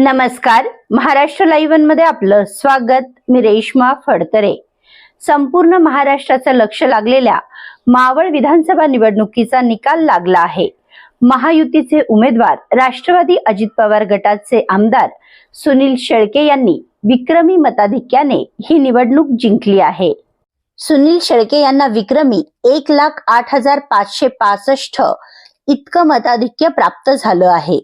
नमस्कार. महाराष्ट्र लाईव्हमध्ये आपलं स्वागत. मी रेश्मा फडतरे. संपूर्ण महाराष्ट्राचं लक्ष लागलेल्या मावळ विधानसभा निवडणुकीचा निकाल लागला आहे. महायुतीचे उमेदवार राष्ट्रवादी अजित पवार गटाचे आमदार सुनील शेळके यांनी विक्रमी मताधिक्याने ही निवडणूक जिंकली आहे. सुनील शेळके यांना विक्रमी एक लाख आठ हजार पाचशे पासष्ट इतकं मताधिक्य प्राप्त झालं आहे.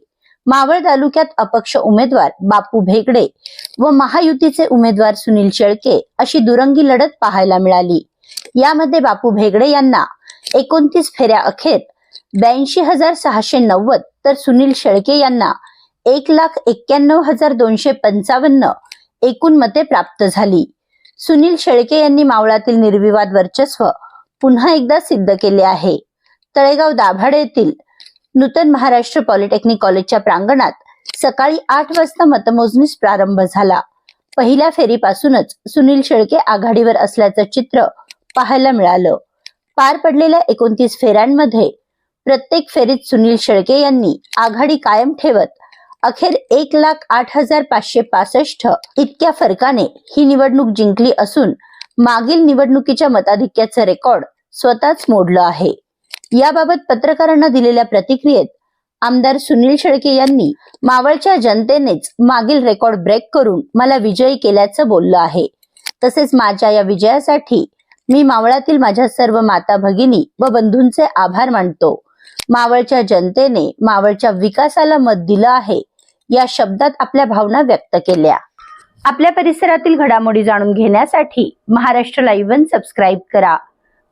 मावळ तालुक्यात अपक्ष उमेदवार बापू भेगडे व महायुतीचे उमेदवार सुनील शेळके अशी दुरंगी लढत पाहायला मिळाली. यामध्ये बापू भेगडे यांना एकोणतीस फेऱ्या अखेर ब्याऐंशी हजार सहाशे नव्वद तर सुनील शेळके यांना एक लाख एक्क्याण्णव हजार दोनशे पंचावन्न एकूण मते प्राप्त झाली. सुनील शेळके यांनी मावळातील निर्विवाद वर्चस्व पुन्हा एकदा सिद्ध केले आहे. तळेगाव दाभाडे येथील नूतन महाराष्ट्र पॉलिटेक्निक कॉलेजच्या प्रांगणात सकाळी आठ वाजता मतमोजणीस प्रारंभ झाला. पहिल्या फेरीपासूनच सुनील शेळके आघाडीवर असल्याचं चित्र पाहायला मिळालं. पार पडलेल्या एकोणतीस फेऱ्यांमध्ये प्रत्येक फेरीत सुनील शेळके यांनी आघाडी कायम ठेवत अखेर एक लाख आठ हजार पाचशे पासष्ट इतक्या फरकाने ही निवडणूक जिंकली असून मागील निवडणुकीच्या मताधिक्याचं रेकॉर्ड स्वतःच मोडलं आहे. याबाबत पत्रकारांना दिलेल्या प्रतिक्रियेत आमदार सुनील शेळके यांनी मावळच्या जनतेनेच मागील रेकॉर्ड ब्रेक करून मला विजयी केल्याचं बोललं आहे. तसेच माझ्या या विजयासाठी मी मावळातील माझ्या सर्व माता भगिनी व बंधूंचे आभार मानतो. मावळच्या जनतेने मावळच्या विकासाला मत दिलं आहे या शब्दात आपल्या भावना व्यक्त केल्या. आपल्या परिसरातील घडामोडी जाणून घेण्यासाठी महाराष्ट्र लाईव्ह सबस्क्राईब करा.